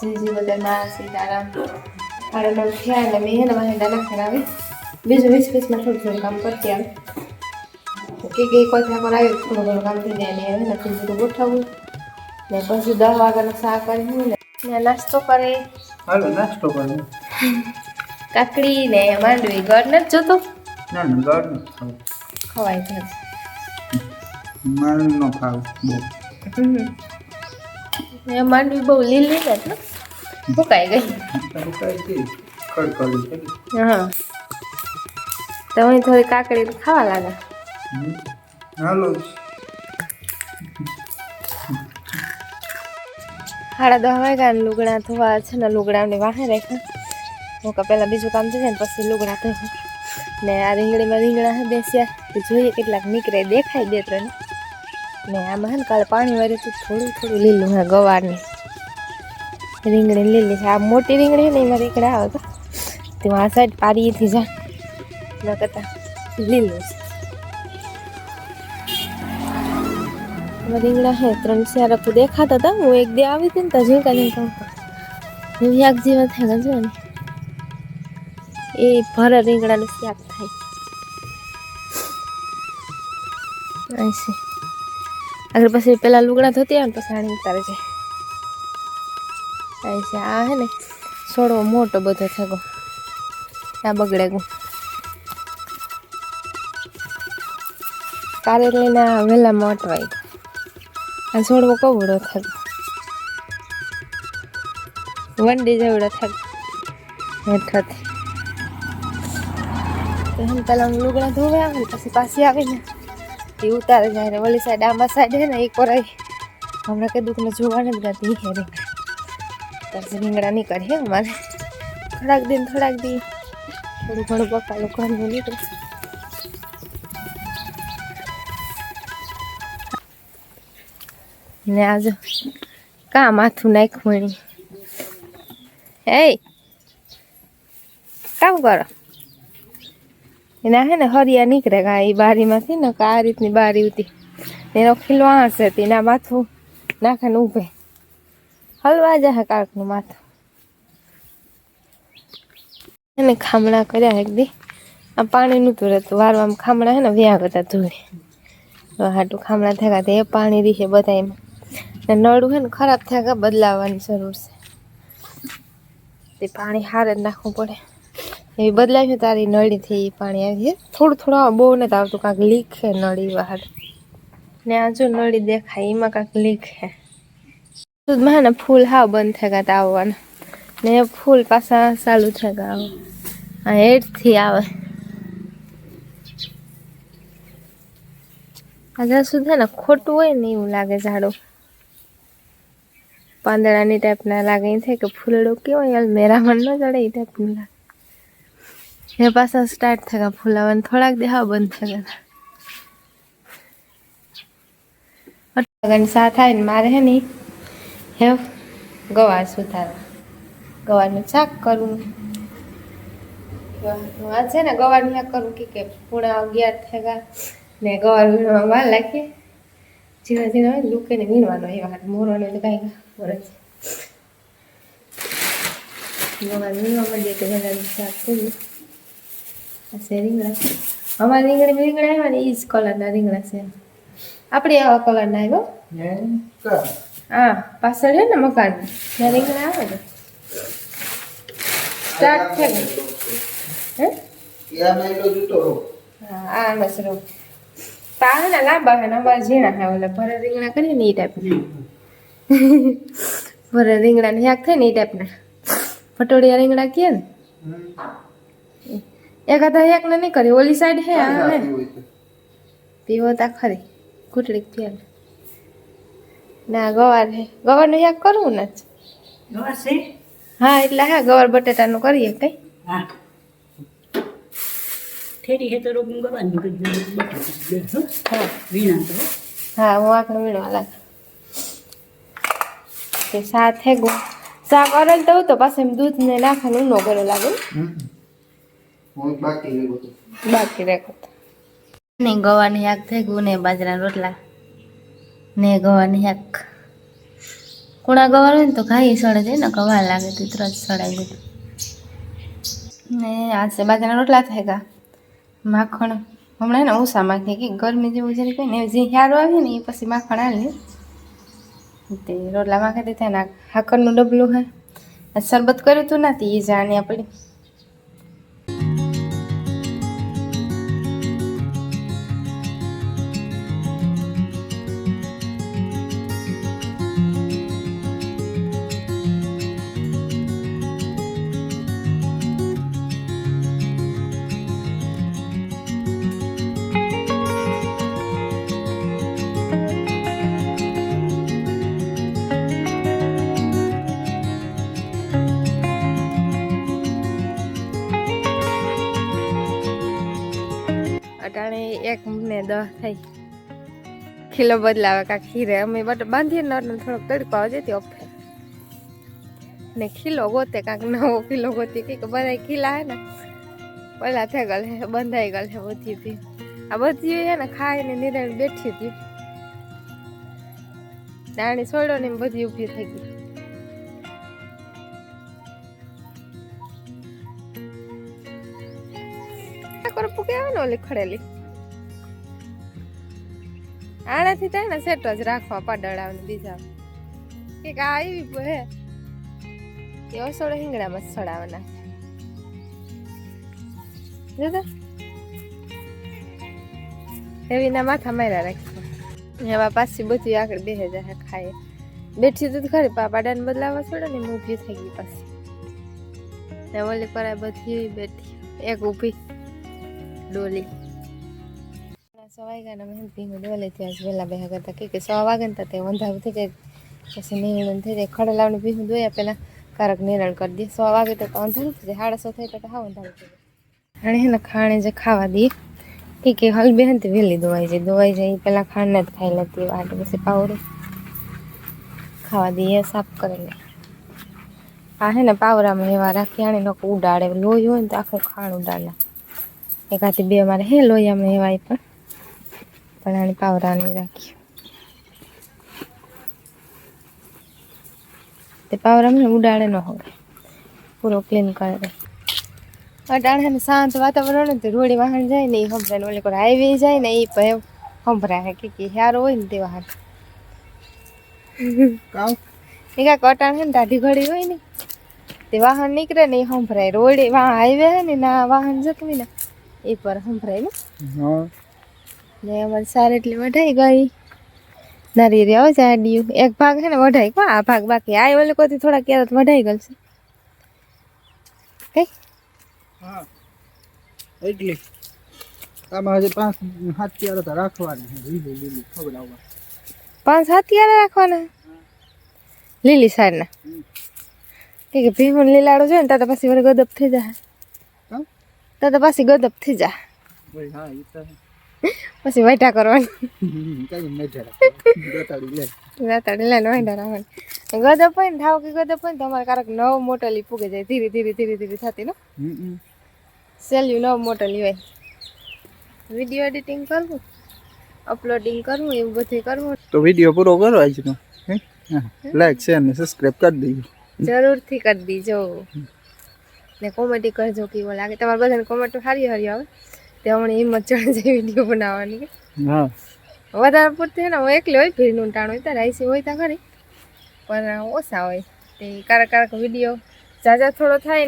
જીજી ના સીતારામ નવ થયા એટલે મેં એને વાહેડા નાખીને આવી બીજું વીસ વીસમાં થોડું થોડું કામ કરતી આવી કે કે કોથળા પર આવી થોડું ઘણું કામ થઈ જાય ને નથી બધું ગોઠવવું ને પછી દસ વાગ્યાનો શાક કરી ને ને નાસ્તો કરે હાલો નાસ્તો કરો કાકડી ને માંડવી ગળ નથી જોતો? ના ના ગળ ન ખવાય છે મારે ન ખાવ બહુ. એ માંડવી બહુ લીલી ને ભૂકાઈ ગઈ. છે હા. તો હું થોડી કાકડી ખાવા લાગે. હાલો સાડા દસ વાગ્યા ને લુગડા ધોવા છે ને લુગડાને વાહે રાખ્યા. હું કે પહેલાં બીજું કામ થઈ ને પછી લુગડા ધોવા. ને આ રીંગણીમાં રીંગણા બેસ્યા. તો જોઈએ કેટલાક નીકળે, દેખાય બે ત્રણ. ને આમાં હે ને કાલે પાણી વારે તો થોડું થોડું લીલું હે ગવારની. રીંગણી લીલી છે. આ મોટી રીંગણી ને, એમાં રીંગણા આવે તો. તેમાં આ સાઈડ પારીથી જા. ન કરતા લીલું છે. રીંગણા હે, ત્રણ ચાર આપું દેખાતા હતા હું એક દે આવી હતી ને, તો ઝીંકા ઝીંકા હું યાક જેવા થાય જો ને. એ ભર રીંગણાનું શાક થાય. છે. આગળ પછી પેલા લુગડા ધોતી આવે ને પછી આણી ઉતારે છે. અહીં છે, આ હે ને છોડવો મોટો બધો થયો આ બગડે ગયું કાલે લઈને આ વહેલામાં આ છોડવો કવડો થયો વંડી જેવડો થયો હમ પેલા લુગડા ધોવા આવે પછી પાછી આવીને એ ઉતારે જાય ને વળી સાઈડ આંબા સાઈડ હે ને એક વરાય હમણાં કીધું કે જોવાને બધા દી હે રીંગણા પછી રીંગણા નહીં કરે અમારે. થોડાક દિન, થોડાક દી. થોડું ઘણું પકાલું ઘરનું નીકળે. ને આજે કા માથું નાખ્યું એ કામ કરો? એના હે ને હરિયા નીકળે કા એ બારીમાંથી ને આ રીતની બારી હતી એનો ખીલો હશે એના માથું નાખે ને ઊભે. હલવા જાય કાકનું માથું. એને ખામણા કર્યા એક દી. આ પાણી નહોતું રહેતું. વારવામાં ખામણા હે ને વ્યા કરતા ધોઈ હાટું ખામણા થયા તે પાણી રીશે બધા એમાં ને નળું હે ને ખરાબ થયા ગયા બદલાવવાની જરૂર છે. તે પાણી હારે જ નાખવું પડે. એવી બદલાવી તારી નળીથી પાણી આવી છે થોડું થોડું બહુ નથી આવતું કાંઈક લીક છે નળી બહાર. ને આ જો નળી દેખાય, એમાં કાંઈક લીક છે. દૂધમાં હે ને ફૂલ હા બંધ થઈ ગયા આવવાના. ને ફૂલ પાછા ચાલુ થઈ ગયા આ હેઠથી આવે. આજે સુધી ને ખોટું હોય ને એવું લાગે ઝાડું. પાંદડાની ટાઈપના લાગે. એ થાય કે ફૂલડો કેવાય યાર મેરામણ ન ચડે એ ટાઈપનું લાગે. એ પાછા સ્ટાર્ટ થયા ફૂલાવાનું થોડાક દેહા બંધ થયા લગન સા થાય ને મારે હે ને હે ગવાર સુધારવા ગવારનું શાક કરવું આ છે ને ગવારનું શાક કરવું કે કે પૂણા અગિયાર થયા ને ગવાર વીણવા વાર લાગીએ ઝીણા હોય લૂકે ને વીણવાનો એ વાત મોરવાનો કાંઈ મોર છે ગવાર વીણવા મળીએ તો ગવારનું શાક આ છે રીંગણા અમારા રીંગણા રીંગણા આવ્યા ને એ જ કલરના રીંગણા છે. આપણે આવા કલરના આવ્યો હા. પાછળ છે ને મકાન. ત્યાં રીંગણા આવે ને. સ્ટાર્ટ થઈ ગયું હે? રો. આ મસરો પા હે ને લાંબા હે ને અમારા ઝીણા હે ઓલા. ભરે રીંગણા કરીએ ને એ ટાઈપના ભરે રીંગણા ને થાય ને એ ટાઈપના પટોળિયા રીંગણા કહે ને. એક હાથા એક ને નહીં કરી ઓલી સાઈડ હે આ હે પીવો તા. ખરી ઘૂંટડી પીએ ના ગવાર હે. ગવારનું શાક કરવું ને હા એટલે હા ગવાર બટેટાનું કરીએ કઈ. હા. ઠેરી હે તો રોગ ગવાનું હા. વીણા તો હા હું આખને વીણવા લાગ. તે સાથે ગો શાક અરલ તો તો પાછું દૂધ ને નાખવાનું નો ગળો લાગે. બાકી રહ્યું રાખો ને ગવાની હાક થઈ ગયું ને બાજરાના રોટલા. ને ગવાની હાક કુણા હોય ને તો ખાઈ સડે જાય ને ગવા લાગે તો તરત સડાઈ ગયું ને આ છે બાજરાના રોટલા થાય ગા માખણ. હમણાં ને ઓછા માખે કે ગરમી જેવું છે કઈ ને જે યારો આવે ને એ પછી માખણ આલે. તે રોટલા માખે તે થાય ને હાકરનું ડબલું હે. શરબત કર્યું હતું નથી તે જાણે આપણે અટાણે એક ને દસ થઈ. કિલો બદલાવે કાંક ખીરે. અમે બટ બાંધીએ ને થોડોક તડકો આવે તે ઓફે ને ખીલો ગોતે, કાંક નવો કિલો ગોતી. કે બધા ખીલા હે ને. પેલા થઈ ગયેલ હે, બંધાઈ ગયેલ હે બધી હતી આ બધી હે ને ખાઈને નિરાણ બેઠી હતી દાણી છોડો ને બધી ઊભી થઈ ગઈ. ને ઓલી ખડેલી. આનાથી થાય ને સેટ જ રાખવા પાડડાને બીજા. કે આ આવી હે. એ ઓસોડો હિંગડામાં જ સડાવવાના. જોતા એવીના માથા માર્યા રાખી એવા પાછી બધી આગળ બેસે જાય ખાય બેઠી તો ખરી પાપાડાને બદલાવા છોડે ને ઊભી થઈ ગઈ પાછી. ને ઓલી પર બધી બેઠી. એક ઊભી. ડોલી. સો વાગ્યા ને મેં ભીનું ડોલે ત્યાં જ વહેલા બેહા કરતા. કે કે સવા વાગે ને તો વંધારું થઈ જાય. પછી નિર્ણય થઈ જાય. ખડે લાવને ભીનું દોયા પહેલાં કારક નિર્ણય કરી દઈએ સો વાગે તો અંધારું થઈ જાય. સાડા સો થાય તો હા અંધારું થઈ જાય. અને હે ને ખાણે જે ખાવા દઈએ કે કે હલ બેહન તે વહેલી દોવાઈ જાય. દોવાઈ જાય પહેલાં ખાંડને જ ખાઈ લેતી વાટ પછી પાવડું ખાવા દઈએ સાફ કરીને આ હે પાવરામાં એવા રાખી આણે લોકો ઉડાડે. લોહી હોય ને તો આખું ખાણ ઉડાડે. એકાથી બે મારે હે લોહીયામાં એવાય પણ પણ આની પાવરાની રાખ્યું. તે પાવરામાં ઉડાડે ન હોય. પૂરો ક્લીન કરે. અટાણે ને શાંત વાતાવરણ તો રોડી વાહન જાય ને એ સંભળાય ને ઓલે કોઈ હાઈવે જાય ને એ પણ સંભળાય કે કે હારો હોય ને તે વાહન. એ કાંઈક અટાણે ને દાઢી ઘડી હોય ને. તે વાહન નીકળે ને એ સંભળાય રોડે વાહ હાઈવે હે ને ના વાહન જતું ને. એ પર સંભળાય ને? હા. ને અમારી સાર એટલી વઢાઈ ગઈ નારી રહ્યો જાડ્યું એક ભાગ છે ને વઢાઈ કો? આ ભાગ બાકી. આ ઓલે કોથી થોડા કેરત વઢાઈ ગયેલ છે કઈ? હા. એટલી આમાં હજી પાંચ સાત ક્યારે તો રાખવાની લીલી લીલી ખબર આવવા પાંચ સાત ક્યારે રાખવાના? લીલી સારના. કે ભીમ લીલાડો છે ને તાતા પાછી વળી ગદપ થઈ જાય? તાતા પાછી ગદપ થઈ તો પછી વૈઠા કરવાની. ગોતાડી લઈને વૈઠા રાખવાની. ગદપ હોય ને થાવ કે ગદપ હોય ને તમારે કારક નવ મોટલી પૂગે જાય. ધીરે ધીરે ધીરે ધીરે થતી ને. સેલ્યુ નવ મોટલી હોય. વીડિયો એડિટિંગ કરવું અપલોડિંગ કરવું એવું બધું કરવું. તો વીડિયો પૂરો કરો આજનો લાઈક શેર ને સબસ્ક્રાઇબ કરી દેજો. જરૂરથી કરી દીજો. ને કોમેડી કરજો કેવો લાગે. તમારે બધાને કોમેન્ટ સારી હારી આવે. તે હમણાં હિંમત ચડે છે વીડિયો બનાવવાની. હા. વધારે પૂરતી હોય ને હું એકલી હોય ભીડનું ટાણ હોય ત્યારે આઈસી હોય ત્યાં ખરી પણ ઓછા હોય. તે કારક કારક વીડિયો જાજા થોડો થાય ને